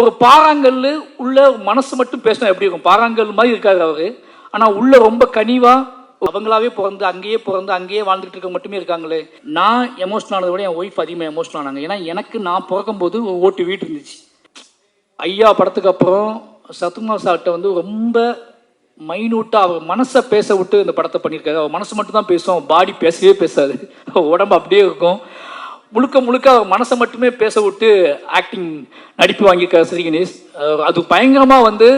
ஒரு பாறாங்கல்லு உள்ள மனசு மட்டும் பேசினா எப்படி இருக்கும்? பாறாங்கல் மாதிரி இருக்காரு அவரு. ஆனா உள்ள ரொம்ப கனிவா அவங்களாவே பிறந்து அங்கேயே பிறந்து அங்கேயே வாழ்ந்துட்டு இருக்க மட்டுமே இருக்காங்களே. நான் எமோஷனல் ஆனதை விட என் ஒய்ஃப் அதிகமாக எமோஷனல் ஆனாங்க. ஏன்னா எனக்கு நான் பிறக்கும்போது ஒரு ஓட்டு வீடு இருந்துச்சு. ஐயா படத்துக்கு அப்புறம் சத்துகுமார் சார்கிட்ட வந்து ரொம்ப மைனூட்டாக அவர் மனசை பேச விட்டு இந்த படத்தை பண்ணியிருக்காரு. அவர் மனசு மட்டும் தான் பேசும் பாடி பேசவே பேசாது. உடம்பு அப்படியே இருக்கும். முழுக்க முழுக்க அவர் மனசை மட்டுமே பேச விட்டு ஆக்டிங் நடிப்பு வாங்கியிருக்காரு ஸ்ரீ கணேஷ். அது பயங்கரமாக வந்து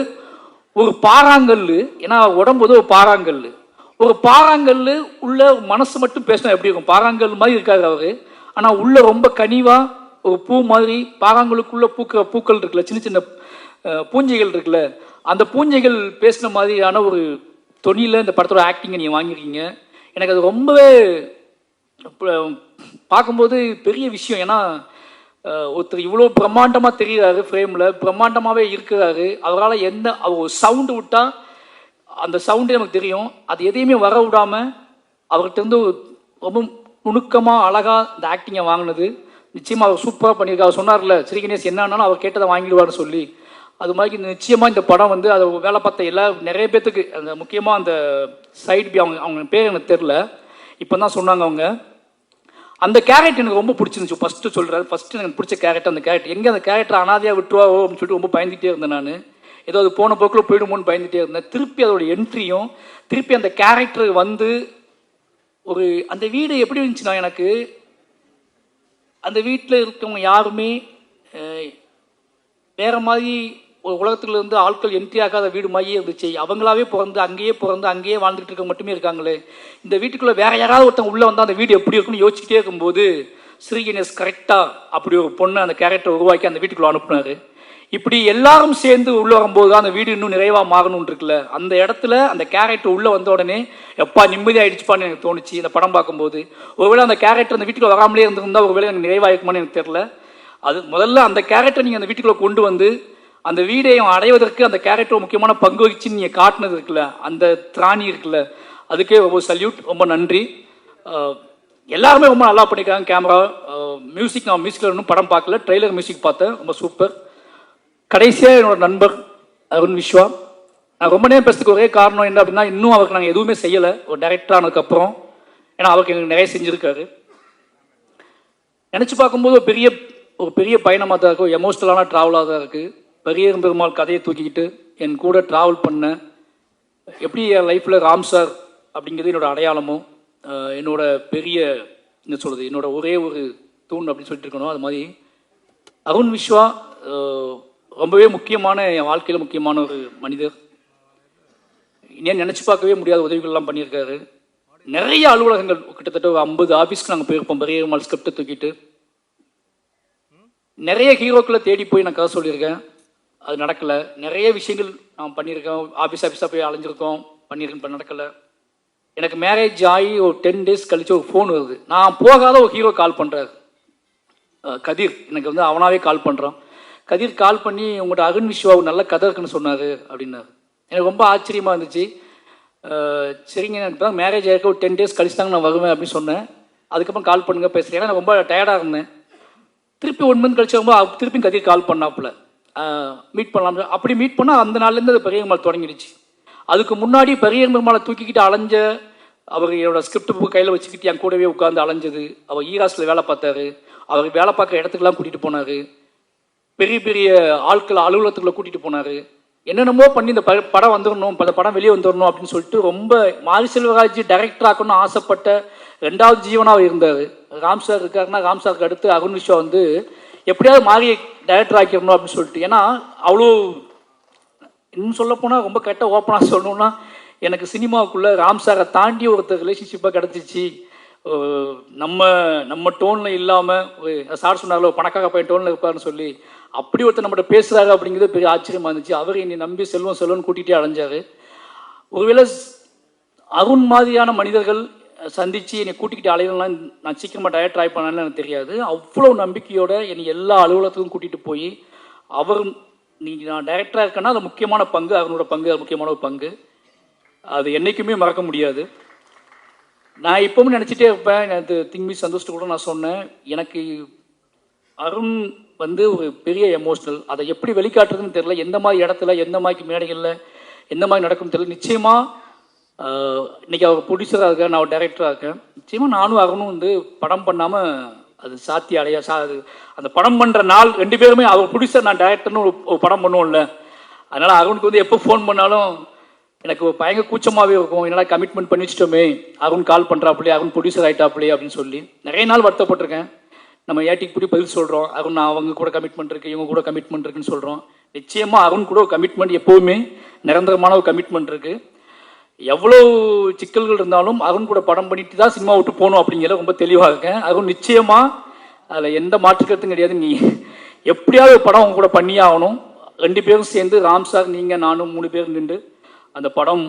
ஒரு பாறாங்கல் ஏன்னா உடம்பு வந்து ஒரு பாறாங்கல் ஒரு பாறாங்கல் உள்ள மனசு மட்டும் பேசினா எப்படி இருக்கும்? பாறாங்கல் மாதிரி இருக்காரு அவர். ஆனால் உள்ள ரொம்ப கனிவாக ஒரு பூ மாதிரி பாறாங்கலுக்குள்ள பூக்கிற பூக்கள் இருக்குல்ல சின்ன சின்ன பூஞ்சைகள் இருக்குல்ல அந்த பூஞ்சைகள் பேசின மாதிரியான ஒரு தொனியில் இந்த படத்தோட ஆக்டிங்கை நீங்கள் வாங்கியிருக்கீங்க. எனக்கு அது ரொம்பவே பார்க்கும்போது பெரிய விஷயம். ஏன்னா ஒருத்தர் இவ்வளோ பிரம்மாண்டமாக தெரிகிறாரு ஃப்ரேமில் பிரம்மாண்டமாகவே இருக்கிறாரு. அவரால் எந்த அவர் சவுண்டு விட்டால் அந்த சவுண்டே நமக்கு தெரியும். அது எதையுமே வர விடாமல் அவர்கிட்டருந்து ரொம்ப நுணுக்கமாக அழகாக இந்த ஆக்டிங்கை வாங்கினது. நிச்சயமாக அவர் சூப்பராக பண்ணியிருக்காரு. அவர் சொன்னார்ல ஸ்ரீகணேஷ் என்னன்னாலும் அவர் கேட்டதை வாங்கிடுவார்னு சொல்லி. அது மாதிரி நிச்சயமாக இந்த படம் வந்து அதை வேலை பார்த்த எல்லா நிறைய பேர்த்துக்கு அந்த முக்கியமாக அந்த சைட் பி அவங்க அவங்க பேர் எனக்கு தெரில இப்போ தான் சொன்னாங்க அவங்க. அந்த கேரட் எனக்கு ரொம்ப பிடிச்சிருந்துச்சு. ஃபஸ்ட்டு சொல்கிறாரு ஃபஸ்ட்டு எனக்கு பிடிச்ச கேரக்டர் அந்த கேரட். எங்கே அந்த கேரக்டர் அனாதையாக விட்டுருவாவோ அப்படின்னு சொல்லிட்டு ரொம்ப பயந்துகிட்டே இருந்தேன் நான். ஏதோ அது போன போக்கில் போயிடுமோன்னு பயந்துகிட்டே இருந்தேன். திருப்பி அதோட என்ட்ரியும் திருப்பி அந்த கேரக்டர் வந்து ஒரு அந்த வீடு எப்படி இருந்துச்சுன்னா எனக்கு அந்த வீட்டில் இருக்கவங்க யாருமே வேறு வேற மாதிரி ஒரு உலகத்துல இருந்து ஆட்கள் என்ட்ரி ஆகாத வீடு மாதிரியே இருந்துச்சு. அவங்களாவே பிறந்து அங்கேயே பிறந்து அங்கேயே வாழ்ந்துட்டு இருக்க மட்டுமே இருக்காங்களே. இந்த வீட்டுக்குள்ள வேற யாராவது ஒருத்தவங்க உள்ள வந்தா அந்த வீடு எப்படி இருக்கும்னு யோசிச்சுட்டே இருக்கும்போது ஸ்ரீ கணேஷ் கரெக்டா அப்படி ஒரு பொண்ணை அந்த கேரக்டர் உருவாக்கி அந்த வீட்டுக்குள்ள அனுப்புனாரு. இப்படி எல்லாரும் சேர்ந்து உள்ள வரும்போது தான் அந்த வீடு இன்னும் நிறைவா மாறணும்னு இருக்குல்ல. அந்த இடத்துல அந்த கேரக்டர் உள்ள வந்த உடனே எப்பா நிம்மதி ஆயிடுச்சுப்பான்னு எனக்கு தோணுச்சு இந்த படம் பார்க்கும்போது. ஒருவேளை அந்த கேரக்டர் அந்த வீட்டுக்குள்ள வராமலே இருந்திருந்தா ஒருவேளை எனக்கு நிறைவாயிருக்குமான்னு எனக்கு தெரியல. அது முதல்ல அந்த கேரக்டர் நீங்க அந்த வீட்டுக்குள்ள கொண்டு வந்து அந்த வீடை அடைவதற்கு அந்த கேரக்டர் முக்கியமான பங்கு வகிச்சு நீங்க காட்டினது இருக்குல்ல அந்த திராணி இருக்குல்ல அதுக்கே ரொம்ப சல்யூட் ரொம்ப நன்றி. எல்லாருமே ரொம்ப நல்லா பண்ணியிருக்காங்க கேமரா மியூசிக் நான் மியூசிக்கில் இன்னும் படம் பார்க்கல ட்ரெய்லர் மியூசிக் பார்த்தேன் ரொம்ப சூப்பர் கடைசியாக என்னோட நண்பர் அருண் விஸ்வா. நான் ரொம்ப நேரம் பேசுறதுக்கு ஒரே காரணம் என்ன அப்படின்னா இன்னும் அவருக்கு நாங்கள் எதுவுமே செய்யலை. ஒரு டைரக்டர் ஆனதுக்கப்புறம் ஏன்னா அவருக்கு எங்களுக்கு நிறைய செஞ்சுருக்காரு. நினச்சி பார்க்கும்போது ஒரு பெரிய ஒரு பெரிய பயணமாக தான் இருக்கும் எமோஷ்னலான ட்ராவலாக தான் இருக்குது பெரியரும் பெருமாள் கதையை தூக்கிக்கிட்டு என் கூட ட்ராவல் பண்ண எப்படி என் லைஃப்பில் ராம் சார் அப்படிங்கிறது என்னோடய அடையாளமும் என்னோட பெரிய என்ன சொல்கிறது என்னோட ஒரே ஒரு தூண் அப்படின்னு சொல்லிட்டு இருக்கணும். அது மாதிரி அருண் விஸ்வா ரொம்பவே முக்கியமான என் வாழ்க்கையில் முக்கியமான ஒரு மனிதர். ஏன் நினச்சி பார்க்கவே முடியாத உதவிகள்லாம் பண்ணியிருக்காரு. நிறைய அலுவலகங்கள் கிட்டத்தட்ட ஒரு ஐம்பது ஆஃபீஸ்க்கு நாங்கள் போயிருப்போம். பெரிய மால் ஸ்கிரிப்டை தூக்கிட்டு. நிறைய ஹீரோக்களை தேடி போய் நான் கதை சொல்லியிருக்கேன். அது நடக்கலை. நிறைய விஷயங்கள் நான் பண்ணியிருக்கேன் ஆஃபீஸ் ஆஃபீஸாக போய் அலைஞ்சிருக்கோம். பண்ணியிருக்கேன் இப்போ நடக்கலை. எனக்கு மேரேஜ் ஆகி ஒரு டென் டேஸ் கழிச்சு ஒரு ஃபோன் வருது. நான் போகாத ஒரு ஹீரோ கால் பண்ணுறாரு கதிர். எனக்கு வந்து அவனாவே கால் பண்ணுறான் கதிர் கால் பண்ணி உங்கள்கிட்ட அருண் விஸ்வா ஒரு நல்ல கதை இருக்குன்னு சொன்னார் அப்படின்னாரு. எனக்கு ரொம்ப ஆச்சரியமாக இருந்துச்சு. சரிங்க சரிங்க எனக்கு தான் மேரேஜ் ஆகிருக்க ஒரு டென் டேஸ் கழிச்சு தாங்க நான் வருவேன் அப்படின்னு சொன்னேன். அதுக்கப்புறம் கால் பண்ணுங்க பேசுகிறேன் ஏன்னா நான் ரொம்ப டயர்டாக இருந்தேன். திருப்பி ஒன் மந்த் கழிச்சு ரொம்ப திருப்பி கதிர் கால் பண்ணாப்புல. மீட் பண்ணலாம். அப்படி மீட் பண்ணால் அந்த நாள்லேருந்து அது பெரிய பெருமாள் தொடங்கிடுச்சு. அதுக்கு முன்னாடி பெரிய பெருமாளை தூக்கிக்கிட்டு அலைஞ்ச அவர் என்னோட ஸ்கிரிப்ட் புக் கையில் வச்சுக்கிட்டு என் கூடவே உட்காந்து அலைஞ்சது. அவர் ஈராஸில் வேலை பார்த்தாரு. அவர் வேலை பார்க்குற இடத்துக்குலாம் கூட்டிகிட்டு போனார். பெரிய பெரிய ஆட்கள் அலுவலகத்துக்குள்ள கூட்டிகிட்டு போனார். என்னென்னமோ பண்ணி இந்த ப- படம் வந்துடணும் பல படம் வெளியே வந்துடணும் அப்படின்னு சொல்லிட்டு ரொம்ப மாரி செல்வராஜ் டைரக்டர் ஆக்கணும்னு ஆசைப்பட்ட ரெண்டாவது ஜீவனாக இருந்தார். ராம் சார் இருக்காருன்னா ராம் சாருக்கு அடுத்து அருண் விஸ்வா வந்து எப்படியாவது மாறி டைரக்டர் ஆக்கிடணும் அப்படின்னு சொல்லிட்டு. ஏன்னா அவ்வளோ இன்னும் சொல்லப்போனால் ரொம்ப கரெக்டாக ஓப்பனாக சொல்லணும்னா எனக்கு சினிமாவுக்குள்ளே ராம் சாரை தாண்டி ஒருத்தர் ரிலேஷன்ஷிப்பாக கிடச்சிச்சு. நம்ம நம்ம டோனில் இல்லாமல் சார் சொன்னார்ல பணக்காக பையன் டோனில் இருப்பாருன்னு சொல்லி. அப்படி ஒருத்தர் நம்மகிட்ட பேசுகிறாரு அப்படிங்கிறது பெரிய ஆச்சரியமா இருந்துச்சு. அவர் என்னை நம்பி செல்வம் செல்வம்னு கூட்டிகிட்டே அடைஞ்சார் ஒருவேளை அருண் மாதிரியான மனிதர்கள் சந்தித்து என்னை கூட்டிக்கிட்டு அலையலாம் நான் சீக்கிரமாக டயர் ட்ரை பண்ணான்னு எனக்கு தெரியாது. அவ்வளோ நம்பிக்கையோடு என்னை எல்லா அலுவலகத்துக்கும் கூட்டிகிட்டு போய் அவர் நீங்கள் நான் டைரக்டராக இருக்கேன்னா அது முக்கியமான பங்கு அவனோட பங்கு அது முக்கியமான ஒரு பங்கு. அது என்றைக்குமே மறக்க முடியாது. நான் இப்பவும் நினச்சிட்டே இருப்பேன். எனக்கு திங்மி சந்தோஷத்து கூட நான் சொன்னேன். எனக்கு அருண் வந்து ஒரு பெரிய எமோஷனல் அதை எப்படி வெளிக்காட்டுறதுன்னு தெரியல. எந்த மாதிரி இடத்துல எந்த மாதிரி மேடைகளில் எந்த மாதிரி நடக்கும் தெரியல. நிச்சயமாக இன்னைக்கு அவர் ப்ரொடியூசராக இருக்கேன் நான் டைரக்டராக இருக்கேன். நிச்சயமாக நானும் அருணும் வந்து படம் பண்ணாமல் அது சாத்திய அடையா சா அது அந்த படம் பண்ணுற நாள் ரெண்டு பேருமே அவர் ப்ரொடியூசர் நான் டைரக்டர்னு ஒரு படம் பண்ணுவோம்ல. அதனால் அருணுக்கு வந்து எப்போ ஃபோன் பண்ணாலும் எனக்கு பயங்கர கூச்சமாகவே இருக்கும். என்னடா கமிட்மெண்ட் பண்ணி வச்சிட்டோமே அருண் கால் பண்ணுறாப்புலே அருண் ப்ரொடியூசர் ஆகிட்டாப்புலே அப்படின்னு சொல்லி. நிறைய நாள் வருத்தப்பட்டிருக்கேன். நம்ம ஏட்டிக்கு போய் பதில் சொல்கிறோம் அருண் நான் அவங்க கூட கமிட்மெண்ட் இருக்குது இவங்க கூட கமிட்மெண்ட் இருக்குன்னு சொல்கிறோம் நிச்சயமாக அருண் கூட ஒரு கமிட்மெண்ட் எப்போவுமே நிரந்தரமான ஒரு கமிட்மெண்ட் இருக்குது எவ்வளோ சிக்கல்கள் இருந்தாலும் அருண் கூட படம் பண்ணிட்டு தான் சினிமா விட்டு போகணும் அப்படிங்கிற ரொம்ப தெளிவாக இருக்கேன். அருண் நிச்சயமாக அதில் எந்த மாற்றுக்கிறதும் கிடையாது. நீ எப்படியாவது படம் அவங்க கூட பண்ணியே ஆகணும். ரெண்டு பேரும் சேர்ந்து ராம் சார் நீங்கள் நானும் மூணு பேர் நின்று அந்த படம்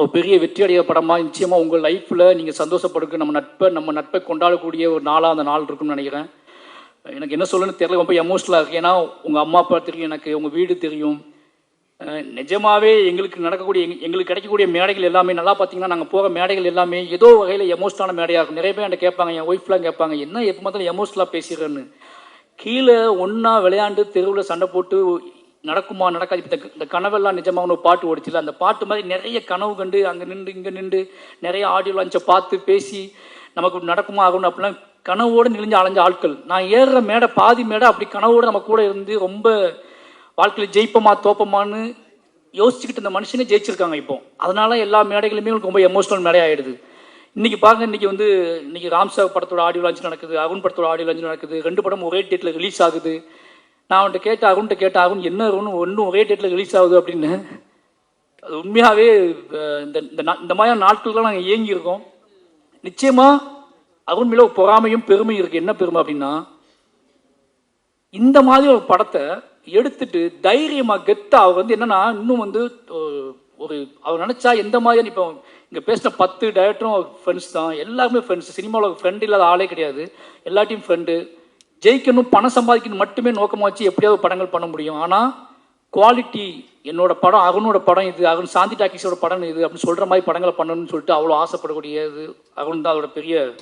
ஒரு பெரிய வெற்றி அடைய படமாக நிச்சயமாக உங்கள் லைஃப்பில் நீங்கள் சந்தோஷப்படுக்க நம்ம நட்பை நம்ம நட்பை கொண்டாடக்கூடிய ஒரு நாளாக அந்த நாள் இருக்கும்னு நினைக்கிறேன். எனக்கு என்ன சொல்லணும்னு தெரியல. ரொம்ப எமோஷனலாக இருக்குது ஏன்னா உங்கள் அம்மா அப்பா தெரியும் எனக்கு. உங்கள் வீடு தெரியும். நிஜமாவே எங்களுக்கு நடக்கக்கூடிய எங்களுக்கு கிடைக்கக்கூடிய மேடைகள் எல்லாமே நல்லா பார்த்தீங்கன்னா நாங்கள் போகிற மேடைகள் எல்லாமே ஏதோ வகையில் எமோஷனலான மேடையாக இருக்கும். நிறைய பேர் என்கிட்ட கேட்பாங்க என் ஒய்ஃப்லாம் கேட்பாங்க என்ன எப்போ மாதிரி எமோஷனலாக பேசுகிறேன்னு கீழே ஒன்றா விளையாண்டு தெருவில் சண்டை போட்டு நடக்குமா நடக்காது. இப்போ இந்த இந்த கனவெல்லாம் நிஜமாக ஒரு பாட்டு ஓடிச்சில்ல அந்த பாட்டு மாதிரி நிறைய கனவு கண்டு அங்கே நின்று இங்கே நின்று நிறைய ஆடியோ லான்ச்சை பார்த்து பேசி நமக்கு நடக்குமா ஆகணும் அப்படிலாம் கனவோடு நெளிஞ்சு அலைஞ்ச ஆட்கள். நான் ஏறுற மேடை பாதி மேடை அப்படி கனவோடு நம்ம கூட இருந்து ரொம்ப வாழ்க்கையில் ஜெயிப்போமா தோப்போமான்னு யோசிச்சுக்கிட்டு இந்த மனுஷனே ஜெயிச்சிருக்காங்க இப்போ. அதனால எல்லா மேடைகளுமே உங்களுக்கு ரொம்ப எமோஷனல் மேடை ஆகிடுது இன்னைக்கு பாருங்க இன்னைக்கு வந்து இன்னைக்கு ராம்சார் படத்தோட ஆடியோ லான்ச் நடக்குது அருண் படத்தோட ஆடியோ லான்ச் நடக்குது ரெண்டு படம் ஒரே டேட்டில் ரிலீஸ் ஆகுது. நான் அவன்கிட்ட கேட்ட அருண்கிட்ட கேட்ட அருண் என்ன அருண் ஒன்றும் ஒரே டேட்டில் ரிலீஸ் ஆகுது? அப்படின்னு. அது உண்மையாகவே இந்த இந்த நா- இந்த மாதிரியான நாட்கள்லாம் நாங்கள் இயங்கியிருக்கோம். நிச்சயமாக அருண் மேலே பொறாமையும் பெருமையும் இருக்குது என்ன பெருமை அப்படின்னா இந்த மாதிரி ஒரு படத்தை எடுத்துட்டு தைரியமா கெத்தா அவர் வந்து என்னன்னா இன்னும் வந்து ஒரு- அவர் நினைச்சா எந்த மாதிரியான இப்போ இங்க பேசின பத்து டைரக்டரும் ஃப்ரெண்ட்ஸ் தான். எல்லாருமே ஃப்ரெண்ட்ஸ் சினிமாவில் ஃப்ரெண்ட் இல்லாத ஆளே கிடையாது. எல்லாத்தையும் ஃப்ரெண்டு ஜெயிக்கணும் பணம் சம்பாதிக்கணும் மட்டுமே நோக்கமாக வச்சு எப்படியாவது படங்கள் பண்ண முடியும். ஆனால் குவாலிட்டி என்னோட படம் அருணோட படம் இது அருண் சாந்தி டாக்கிஸோட படம் இது அப்படின்னு சொல்கிற மாதிரி படங்களை பண்ணணும்னு சொல்லிட்டு அவ்வளோ ஆசைப்படக்கூடியது அருண் தான் அதோட பெரிய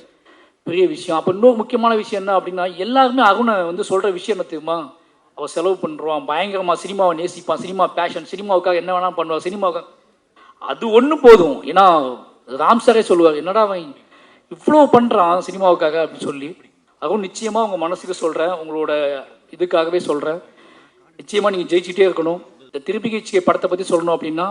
பெரிய விஷயம். அப்போ இன்னொரு முக்கியமான விஷயம் என்ன அப்படின்னா எல்லாருமே அருணை வந்து சொல்கிற விஷயம் என்ன தெரியுமா? அவன் செலவு பண்ணுறான் பயங்கரமாக சினிமாவை நேசிப்பான் சினிமா பேஷன் சினிமாவுக்காக என்ன வேணாலும் பண்ணுவான் சினிமாவுக்காக. அது ஒன்று போதும். ஏன்னா ராம் சாரே சொல்லுவார் என்னடா அவன் இவ்வளோ பண்ணுறான் சினிமாவுக்காக? அப்படின்னு சொல்லி. அதுவும் நிச்சயமாக உங்கள் மனசுக்கு சொல்கிறேன் உங்களோட இதுக்காகவே சொல்கிறேன் நிச்சயமாக நீங்கள் ஜெயிச்சுட்டே இருக்கணும். இந்த திருப்பி கீச்சிக்கை படத்தை பற்றி சொல்லணும் அப்படின்னா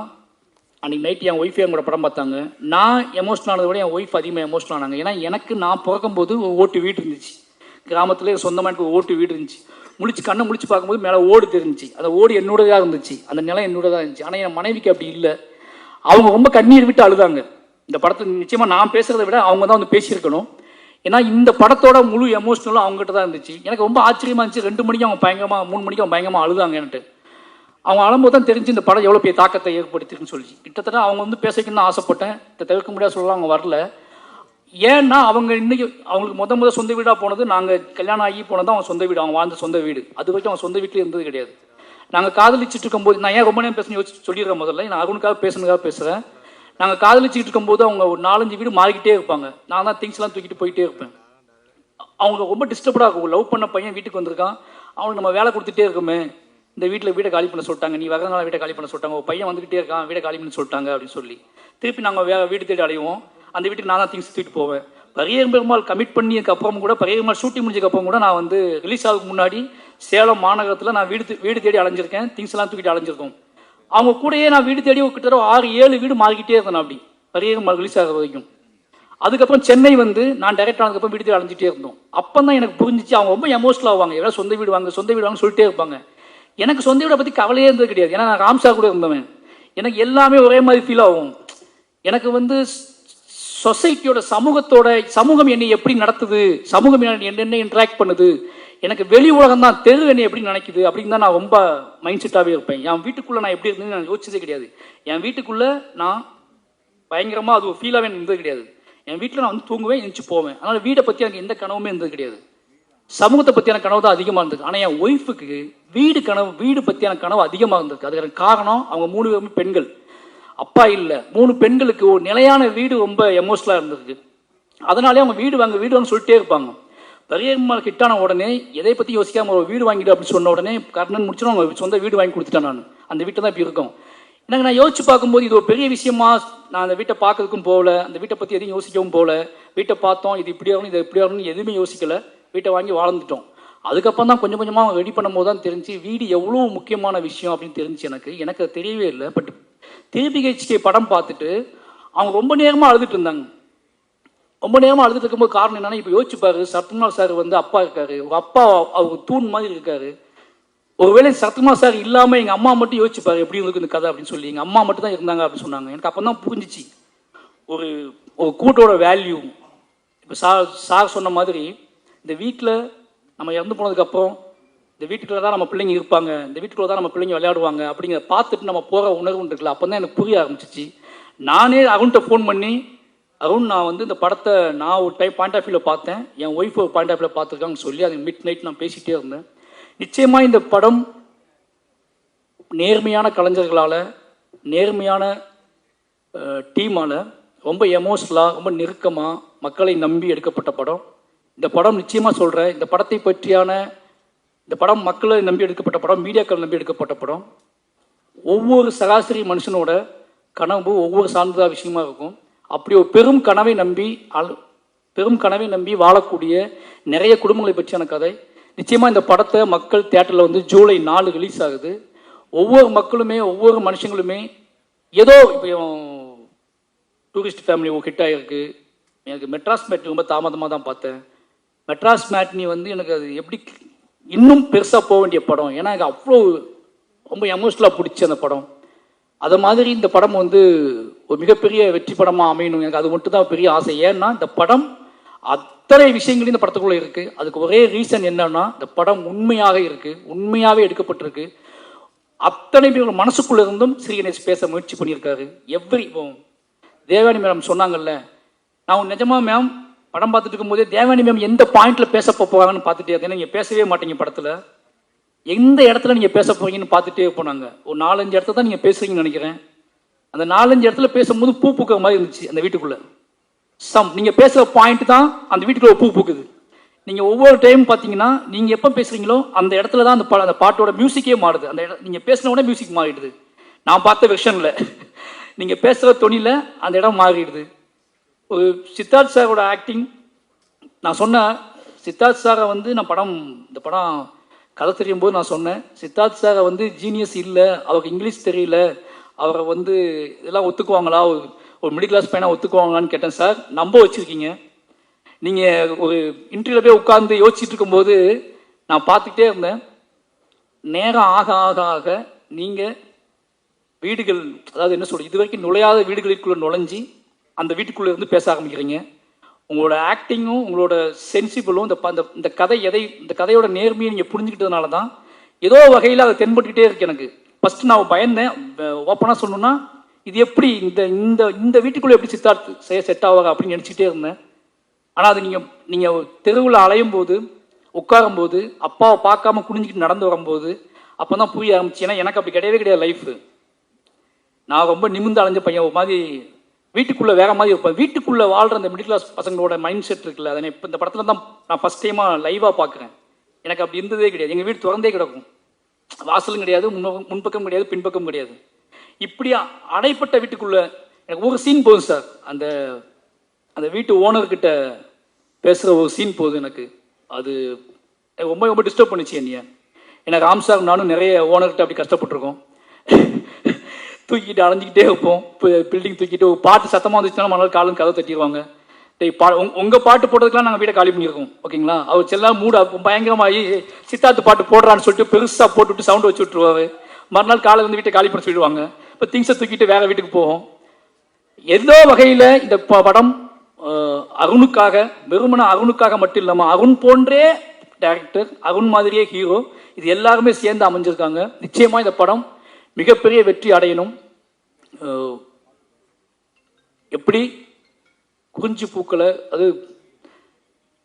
அன்னைக்கு நைட்டு என் ஒய்ஃபே என் படம் பார்த்தாங்க. நான் எமோஷனல் ஆனதை விட என் ஒய்ஃப் அதிகமாக எமோஷனல் ஆனாங்க. ஏன்னா எனக்கு நான் பிறக்கும்போது ஓட்டு வீடு இருந்துச்சு. கிராமத்தில் சொந்தமாக எனக்கு ஓட்டு வீடு இருந்துச்சு. முழிச்சு கண்ணை முழிச்சு பார்க்கும்போது மேலே ஓடு தெரிஞ்சுச்சு. அந்த ஓடு என்னோடதாக இருந்துச்சு. அந்த நிலம் என்னோடதாக இருந்துச்சு. ஆனால் என் மனைவிக்கு அப்படி இல்லை. அவங்க ரொம்ப கண்ணீர் விட்டு அழுதாங்க. இந்த படத்தை நிச்சயமாக நான் பேசுகிறத விட அவங்க தான் வந்து பேசியிருக்கணும். ஏன்னா இந்த படத்தோட முழு எமோஷனலும் அவங்ககிட்ட தான் இருந்துச்சு. எனக்கு ரொம்ப ஆச்சரியமா இருந்துச்சு. ரெண்டு மணிக்கு அவங்க பயங்கரமாக மூணு மணிக்கு அவங்க பயங்கரமாக அழுதாங்கன்ட்டு அவங்க அழும்போது தான் தெரிஞ்சு இந்த படம் எவ்வளோ பெரிய தாக்கத்தை ஏற்படுத்திருக்குன்னு சொல்லி கிட்டத்தட்ட அவங்க வந்து பேசிக்கணும்னு ஆசைப்பட்டேன். இந்த தவிர்க்க முடியாத சொல்லலாம் அவங்க வரல. ஏன்னா அவங்க இன்னைக்கு அவங்களுக்கு முத முத சொந்த வீடாக போனது நாங்கள் கல்யாணம் ஆகி போனது அவங்க சொந்த வீடு அவங்க வாழ்ந்த சொந்த வீடு. அது வரைக்கும் அவங்க சொந்த வீட்டிலே இருந்தது கிடையாது. நாங்கள் காதலிச்சிட்டு இருக்கும்போது நான் ஏன் ரொம்ப நேரம் பேசணும் யோசிச்சு சொல்லிடுறேன் முதல்ல. நான் அருணுக்காக பேசுனதுக்காக பேசுகிறேன் நாங்கள் காதலிச்சுட்டு இருக்கும்போது அவங்க ஒரு நாலஞ்சு வீடு மாறிக்கிட்டே இருப்பாங்க. நான் தான் திங்ஸ்லாம் தூக்கிட்டு போயிட்டே இருப்பேன். அவங்க ரொம்ப டிஸ்டர்ப்டாக இருக்கும். லவ் பண்ண பையன் வீட்டுக்கு வந்திருக்கான். அவனுக்கு நம்ம வேலை கொடுத்துட்டே இருக்குமே. இந்த வீட்டில் வீடை காலி பண்ண சொல்லிட்டாங்க. நீ வரதுனால வீட்டை காலி பண்ண சொல்லிட்டாங்க. ஒரு பையன் வந்துகிட்டே இருக்கான் வீடை காலி பண்ண சொல்லிட்டாங்க அப்படின்னு சொல்லி. திருப்பி நாங்கள் வே வீடு தேடி அடைவோம் அந்த வீட்டுக்கு நான் தான் திங்ஸ் தூக்கிட்டு போவேன். பரியர் பெருமாள் கமிட் பண்ணியதுக்கு அப்புறம் கூட பரியர் பெருமாள் ஷூட்டிங் முடிஞ்சதுக்கப்புறம் கூட நான் வந்து ரிலீஸ் ஆகிறதுக்கு முன்னாடி சேலம் மாநகரத்தில் நான் வீடு வீடு தேடி அலைஞ்சிருக்கேன். திங்ஸ்லாம் தூக்கிட்டு அலைஞ்சிருக்கோம். அவங்க கூடயே நான் வீடு தேடி கிட்டத்தட்ட ஆறு ஏழு வீடு மாறிக்கிட்டே இருந்தேன் அப்படி. பரியர் பெருமாள் ரிலீஸ் ஆகிற வரைக்கும். அதுக்கப்புறம் சென்னை வந்து நான் டைரக்ட் ஆனதுக்கப்புறம் வீடு தேடி அலைஞ்சிட்டே இருந்தோம். அப்போ தான் எனக்கு புரிஞ்சிச்சு அவங்க ரொம்ப எமோஷனல் ஆவாங்க. எவ்வளோ சொந்த வீடு வாங்க சொந்த வீடு வாங்க சொல்லிட்டே இருப்பாங்க. எனக்கு சொந்த வீடை பற்றி கவலையே இருந்தது கிடையாது. ஏன்னா நான் ராம்சா கூட இருந்தவன். எனக்கு எல்லாமே ஒரே மாதிரி ஃபீல் ஆகும். எனக்கு வந்து சொசைட்டியோட சமூகத்தோட சமூகம் என்னை எப்படி நடத்துது சமூகம் என்ன இன்ட்ராக்ட் பண்ணுது எனக்கு வெளி உலகம் தான் தெரு என்னை எப்படி நினைக்குது அப்படின்னு தான் நான் ரொம்ப மைண்ட் செட்டாகவே இருப்பேன். என் வீட்டுக்குள்ளே நான் எப்படி இருந்தேன்னு நான் யோசிச்சதே கிடையாது. என் வீட்டுக்குள்ளே நான் பயங்கரமாக அது ஒரு ஃபீலாகவே இருந்தது கிடையாது. என் வீட்டில் நான் வந்து தூங்குவேன் எழுந்துச்சு போவேன். அதனால் வீடை பற்றி எனக்கு எந்த கனவுமே இருந்தது கிடையாது. சமூகத்தை பற்றியான கனவு தான் அதிகமாக இருந்தது. ஆனால் என் ஒய்ஃபுக்கு வீடு கனவு வீடு பற்றியான கனவு அதிகமாக இருந்திருக்கு அதுக்கான காரணம் அவங்க மூணு பேருமே பெண்கள். அப்பா இல்லை. மூணு பெண்களுக்கு ஒரு நிலையான வீடு ரொம்ப எமோஷனலாக இருந்திருக்கு. அதனாலே அவங்க வீடு வாங்க வீடு வாங்க சொல்லிட்டே இருப்பாங்க. பெரியம்மாள் ஹிட்டான உடனே எதை பற்றி யோசிக்காம ஒரு வீடு வாங்கிடு அப்படின்னு சொன்ன உடனே கர்ணன் முடிச்சிடும் அவங்க சொந்த வீடு வாங்கி கொடுத்துட்டேன் நான். அந்த வீட்டை தான் இப்போ இருக்கும். எனக்கு நான் யோசிச்சு பார்க்கும்போது இது ஒரு பெரிய விஷயமா நான் அந்த வீட்டை பார்க்கறதுக்கும் போகல. அந்த வீட்டை பற்றி எதையும் யோசிக்கவும் போகல. வீட்டை பார்த்தோம் இது இப்படி ஆகணும் இது இப்படி ஆகணும்னு எதுவுமே யோசிக்கல. வீட்டை வாங்கி வாழ்ந்துட்டோம். அதுக்கப்புறம் தான் கொஞ்சம் கொஞ்சமாக ரெடி பண்ணும்போது தான் தெரிஞ்சு வீடு எவ்வளோ முக்கியமான விஷயம் அப்படின்னு தெரிஞ்சு எனக்கு. எனக்கு தெரியவே இல்லை பட் திருபிஹெச்கே படம் பார்த்துட்டு அவங்க ரொம்ப நேரமாக அழுதுட்டு இருந்தாங்க. ரொம்ப நேரமாக அழுதுட்டு இருக்கும்போது காரணம் என்னன்னா இப்போ யோசிச்சு பாரு சார் வந்து அப்பா இருக்காரு. ஒரு அப்பா அவர் தூண் மாதிரி இருக்காரு. ஒருவேளை சத்யகுமார் சார் இல்லாமல் எங்கள் அம்மா மட்டும் யோசிச்சுப்பாரு எப்படி இருக்கு இந்த கதை அப்படின்னு சொல்லி. எங்கள் அம்மா மட்டும் தான் இருந்தாங்க அப்படின்னு சொன்னாங்க. எனக்கு அப்போ தான் புரிஞ்சிச்சு. ஒரு ஒரு கூட்டோட வேல்யூ இப்போ சார் சார் சொன்ன மாதிரி இந்த வீட்டில் நம்ம இறந்து போனதுக்கப்புறம் இந்த வீட்டுக்குள்ளே தான் நம்ம பிள்ளைங்க இருப்பாங்க இந்த வீட்டுக்குள்ளே தான் நம்ம பிள்ளைங்க விளையாடுவாங்க அப்படிங்கிற பார்த்துட்டு நம்ம போகிற உணர்வு இருக்குல்ல அப்போ தான் எனக்கு புரிய ஆரம்பிச்சிச்சு. நானே அருண்கிட்ட ஃபோன் பண்ணி அருண் நான் வந்து இந்த படத்தை நான் ஒரு டைப் பாயிண்ட் ஆஃப் வியூவில் பார்த்தேன் என் ஒய்ஃப் ஒரு பாயிண்ட் ஆஃப் வியூவில் பார்த்துருக்காங்கன்னு சொல்லி அது மிட் நைட் நான் பேசிகிட்டே இருந்தேன். நிச்சயமாக இந்த படம் நேர்மையான கலைஞர்களால் நேர்மையான டீமால் ரொம்ப எமோஷ்னலாக ரொம்ப நெருக்கமாக மக்களை நம்பி எடுக்கப்பட்ட படம். இந்த படம் நிச்சயமாக சொல்கிறேன் இந்த படத்தை பற்றியான இந்த படம் மக்களை நம்பி எடுக்கப்பட்ட படம் மீடியாக்கள் நம்பி எடுக்கப்பட்ட படம். ஒவ்வொரு சராசரி மனுஷனோட கனவு ஒவ்வொரு சார்ந்ததாக விஷயமா இருக்கும். அப்படி ஒரு பெரும் கனவை நம்பி அல்- பெரும் கனவை நம்பி வாழக்கூடிய நிறைய குடும்பங்களை பற்றியான கதை. நிச்சயமாக இந்த படத்தை மக்கள் தியேட்டரில் வந்து ஜூலை நாலு ரிலீஸ் ஆகுது. ஒவ்வொரு மக்களுமே ஒவ்வொரு மனுஷங்களுமே ஏதோ இப்போ டூரிஸ்ட் ஃபேமிலி ஹிட் ஆகிருக்கு எனக்கு மெட்ராஸ் மேட்னி ரொம்ப தாமதமாக தான் பார்த்தேன். மெட்ராஸ் மேட்னி வந்து எனக்கு அது எப்படி இன்னும் பெருசாக போக வேண்டிய படம். ஏன்னா எனக்கு அவ்வளோ ரொம்ப எமோஷ்னலாக பிடிச்ச அந்த படம். அது மாதிரி இந்த படம் வந்து ஒரு மிகப்பெரிய வெற்றி படமாக அமையணும். எனக்கு அது மட்டும் தான் பெரிய ஆசை. ஏன்னா இந்த படம் அத்தனை விஷயங்களும் இந்த படத்துக்குள்ளே இருக்குது அதுக்கு ஒரே ரீசன் என்னன்னா இந்த படம் உண்மையாக இருக்குது உண்மையாகவே எடுக்கப்பட்டிருக்கு. அத்தனை பேர் மனசுக்குள்ள இருந்தும் ஸ்ரீ பேச முயற்சி பண்ணியிருக்காரு. எவ்ரி இப்போ தேவானி மேடம் சொன்னாங்கல்ல நான் நிஜமா மேம் படம் பார்த்துட்டு இருக்கும்போதே தேவானி மேம் எந்த பாயிண்ட்ல பேச போவாங்கன்னு பார்த்துட்டே ஏன்னா நீங்க பேசவே மாட்டீங்க படத்துல. எந்த இடத்துல நீங்க பேச போறீங்கன்னு பார்த்துட்டே போனாங்க. ஒரு நாலஞ்சு இடத்துல தான் நீங்க பேசுறீங்கன்னு நினைக்கிறேன். அந்த நாலஞ்சு இடத்துல பேசும்போது பூ பூக்கிற மாதிரி இருந்துச்சு அந்த வீட்டுக்குள்ள. சம் நீங்க பேசுற பாயிண்ட் தான் அந்த வீட்டுக்குள்ள பூ பூக்குது. நீங்க ஒவ்வொரு டைம் பாத்தீங்கன்னா நீங்க எப்ப பேசுறீங்களோ அந்த இடத்துல தான் அந்த பா- அந்த பாட்டோட மியூசிக்கே மாறுது. அந்த இடம் நீங்க பேசின உடனே மியூசிக் மாறிடுது. நான் பார்த்த வெர்ஷன்ல நீங்க பேசுற தொனில அந்த இடம் மாறிடுது. சித்தார்த் சாரோட ஆக்டிங் நான் சொன்னேன் சித்தார்த் சாரை வந்து நான் படம் இந்த படம் கதை தெரியும் போது நான் சொன்னேன். சித்தார்த் சாரை வந்து ஜீனியஸ் இல்லை அவருக்கு இங்கிலீஷ் தெரியல அவரை வந்து இதெல்லாம் ஒத்துக்குவாங்களா? ஒரு- ஒரு மிடில் கிளாஸ் பையனாக ஒத்துக்குவாங்களான்னு கேட்டேன் சார். நம்ப வச்சுருக்கீங்க. நீங்கள் ஒரு இன்டர்வியூவில் போய் உட்காந்து யோசிச்சுட்டு இருக்கும்போது நான் பார்த்துக்கிட்டே இருந்தேன். நேரம் ஆக ஆக ஆக நீங்கள் வீடுகள் அதாவது என்ன சொல்கிறது இது வரைக்கும் நுழையாத வீடுகளுக்குள்ளே நுழைஞ்சி அந்த வீட்டுக்குள்ளே இருந்து பேச ஆரம்பிக்கிறீங்க. உங்களோட ஆக்டிங்கும் உங்களோட சென்சிபிளும் இந்த ப- இந்த இந்த கதை எதை இந்த கதையோட நேர்மையை நீங்கள் புரிஞ்சுக்கிட்டதுனால தான் ஏதோ வகையில் அதை தென்பட்டுக்கிட்டே இருக்கு எனக்கு. ஃபர்ஸ்ட் நான் பயந்தேன். ஓப்பனாக சொல்லணும்னா இது எப்படி இந்த இந்த இந்த வீட்டுக்குள்ளே எப்படி சித்தார்த்து செய்ய செட் ஆவாங்க அப்படின்னு நினச்சிக்கிட்டே இருந்தேன். ஆனால் அது நீங்கள் நீங்கள் தெருவில் அலையும் போது உட்காரும்போது அப்பாவை பார்க்காம குனிஞ்சிக்கிட்டு நடந்து வரும்போது அப்போ தான் புரிய ஆரம்பிச்சு. ஏன்னா எனக்கு அப்படி கிடையவே கிடையாது லைஃப் நான் ரொம்ப நிமிர்ந்து அலைஞ்ச பையன். ஒரு மாதிரி வீட்டுக்குள்ளே வேற மாதிரி இருப்பேன் வீட்டுக்குள்ளே வாழ்ற அந்த மிடில் கிளாஸ் பசங்களோட மைண்ட் செட் இருக்குல்ல அதனை இப்போ இந்த படத்தில் தான் நான் ஃபர்ஸ்ட் டைமாக லைவாக பார்க்குறேன் எனக்கு அப்படி இருந்ததே கிடையாது. எங்கள் வீடு திறந்தே கிடக்கும். வாசலும் கிடையாது முன்னோக்கம் முன்பக்கம் கிடையாது பின்பக்கம் கிடையாது. இப்படியா அடைப்பட்ட வீட்டுக்குள்ளே எனக்கு ஒரு சீன் போதும் சார் அந்த அந்த வீட்டு ஓனர்கிட்ட பேசுகிற ஒரு சீன் போதும் எனக்கு. அது ரொம்ப ரொம்ப டிஸ்டர்ப் பண்ணுச்சு என்னைய. எனக்கு ராம் சார் நானும் நிறைய ஓனர்கிட்ட அப்படி கஷ்டப்பட்டிருக்கோம். தூக்கிட்டு அலைஞ்சிக்கிட்டே இருப்போம். பில்டிங் தூக்கிட்டு ஒரு பாட்டு சத்தமாக வந்துச்சுன்னா மறுநாள் காலம் கதை தட்டிடுவாங்க டேய் பா உங் உங்கள் பாட்டு போட்டதுக்கெல்லாம் நாங்கள் வீட்டை காலி பண்ணியிருக்கோம். ஓகேங்களா? அவர் செல்லாம் மூட பயங்கரமாகி சித்தார்த்து பாட்டு போடுறான்னு சொல்லிட்டு பெருசாக போட்டுவிட்டு சவுண்ட் வச்சு விட்டுருவாரு. மறுநாள் காலை வந்து வீட்டை காலி பண்ண சொல்லிடுவாங்க. இப்போ திங்ஸை தூக்கிட்டு வேற வீட்டுக்கு போவோம். ஏதோ வகையில் இந்த படம் அருணுக்காக வெறுமன அருணுக்காக மட்டும் இல்லாமல் அருண் போன்றே டேரக்டர் அருண் மாதிரியே ஹீரோ இது எல்லாருமே சேர்ந்து அமைஞ்சிருக்காங்க. நிச்சயமாக இந்த படம் மிகப்பெரிய வெற்றி அடையணும். எப்படி குறிஞ்சி பூக்களை அது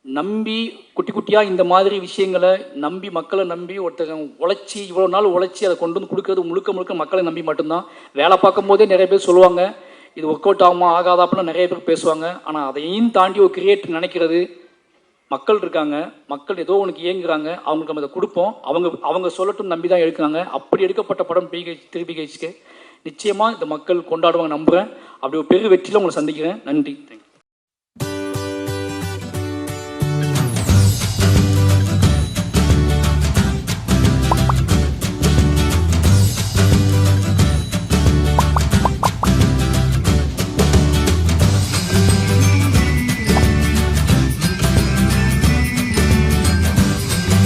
நம்பி குட்டி குட்டியாக இந்த மாதிரி விஷயங்களை நம்பி மக்களை நம்பி ஒருத்தங்க உழைச்சி இவ்வளோ நாள் உழைச்சி அதை கொண்டு வந்து கொடுக்கறது முழுக்க முழுக்க மக்களை நம்பி மட்டும்தான். வேலை பார்க்கும் போதே நிறைய பேர் சொல்லுவாங்க இது ஒர்க் அவுட் ஆகுமா ஆகாதா? அப்படின்னு நிறைய பேர் பேசுவாங்க. ஆனால் அதையும் தாண்டி ஒரு கிரியேட் நினைக்கிறது மக்கள் இருக்காங்க மக்கள் ஏதோ உனக்கு இயங்குறாங்க அவங்களுக்கு நம்ம அதை கொடுப்போம். அவங்க அவங்க சொல்லட்டும் நம்பி தான் எடுக்கிறாங்க. அப்படி எடுக்கப்பட்ட படம் பிஹெச் திருபிஹெச்க்கு நிச்சயமாக இந்த மக்கள் கொண்டாடுவாங்க நம்புகிறேன் அப்படி ஒரு பெரிய வெற்றியில் உங்களை சந்திக்கிறேன். நன்றி.